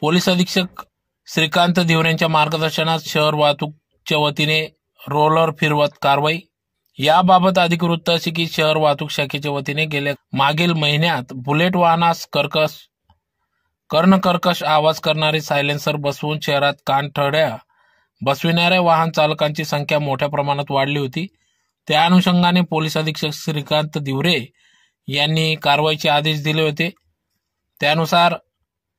Police अधीक्षक श्रीकांत धिवरेंच्या मार्गदर्शनात शहर वाहतूकच्या वतीने रोलर फिरवत कारवाई. याबाबत अधिक वृत्त असे की शहर वाहतूक शाखेच्या वतीने गेल्या मागील महिन्यात बुलेट वाहनास कर्कश कर्णकर्कश आवाज करणारे सायलेन्सर बसवून शहरात कानठड्या बसविणाऱ्या वाहन चालकांची संख्या मोठ्या प्रमाणात वाढली होती. त्या अनुषंगाने पोलीस अधीक्षक श्रीकांत दिवरे यांनी कारवाईचे आदेश दिले होते. त्यानुसार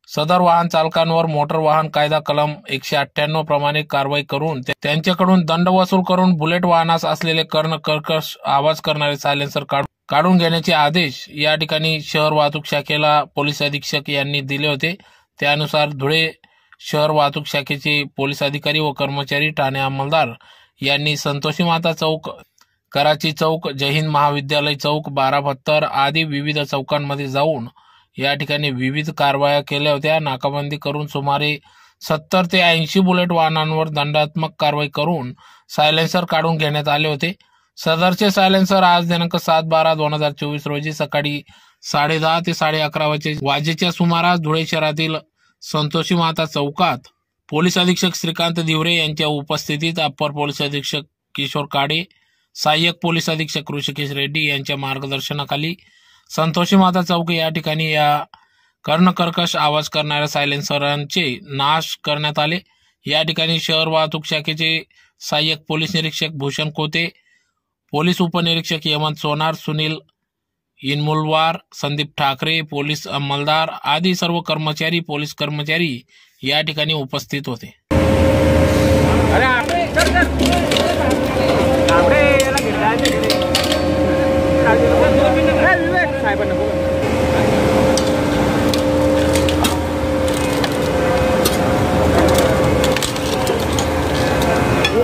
सदर वाहन चालकांवर मोटर वाहन कायदा कलम एकशे अठ्ठ्याण्णव प्रमाणे कारवाई करून त्यांच्याकडून दंड वसूल करून बुलेट वाहनास असलेले कर्ण कर्कश आवाज करणारे सायलेन्सर काढून काढून घेण्याचे आदेश या ठिकाणी शहर वाहतूक शाखेला पोलीस अधीक्षक यांनी दिले होते. त्यानुसार धुळे शहर वाहतूक शाखेचे पोलीस अधिकारी व कर्मचारी ठाणे अंमलदार यांनी संतोषी माता चौक कराची चौक जयहिंद महाविद्यालय चौक बारा भत्तर आदी विविध चौकांमध्ये जाऊन या ठिकाणी विविध कारवाया केल्या होत्या. नाकाबंदी करून सुमारे सत्तर ते ऐंशी बुलेट वाहनांवर दंडात्मक कारवाई करून सायलेन्सर काढून घेण्यात आले होते. सदरचे सायलेन्सर आज दिनांक सात बारा दोन हजार चोवीस रोजी सकाळी साडे दहा ते साडे अकरा वाजे वाजेच्या सुमारास धुळे शहरातील संतोषी माता चौकात पोलीस अधीक्षक श्रीकांत दिवरे यांच्या उपस्थितीत अप्पर पोलीस अधीक्षक किशोर काडे सहाय्यक पोलीस अधीक्षक ऋषिकेश रेड्डी यांच्या मार्गदर्शनाखाली संतोषी माता चौक या ठिकाणी या कर्णकर्कश आवाज करणाऱ्या सायलेन्सरांचे नाश करण्यात आले. या ठिकाणी शहर वाहतूक शाखेचे सहाय्यक पोलीस निरीक्षक भूषण कोते पोलीस उपनिरीक्षक यमंत सोनार सुनील इनमुलवार संदीप ठाकरे पोलीस अंमलदार आदी सर्व कर्मचारी पोलीस कर्मचारी या ठिकाणी उपस्थित होते.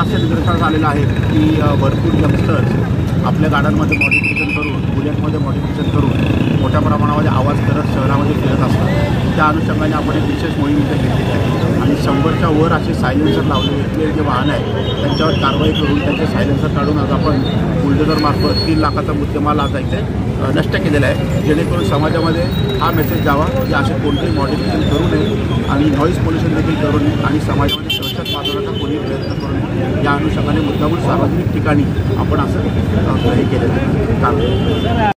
असे निदर्शनास आलेलं आहे की भरपूर यंगस्टर्स आपल्या गाड्यांमध्ये मॉडिफिकेशन करून बुलेटमध्ये मॉडिफिकेशन करून मोठ्या प्रमाणामध्ये आवाज करत शहरामध्ये फिरत असतात. त्या अनुषंगाने आपण एक विशेष मोहीम इथे घेतलेली आहे. आणि शंभरच्या वर असे सायलेन्सर लावले घेतलेले जे वाहन आहे त्यांच्यावर कारवाई करून त्यांचे सायलेन्सर काढून आज आपण बुलडोझरमार्फत तीन लाखाचा मुद्देमाल आज इथे नष्ट केलेला आहे. जेणेकरून समाजामध्ये हा मेसेज जावा की असे कोणतेही मॉडिफिकेशन करू नये. आणि नॉईज पोल्युशन देखील करू नये. आणि समाजामध्ये दहशत माजवण्याचा कोणी प्रयत्न करू नये. या अनुषंगाने मुद्दामून सार्वजनिक ठिकाणी आपण असं हे केलेलं आहे.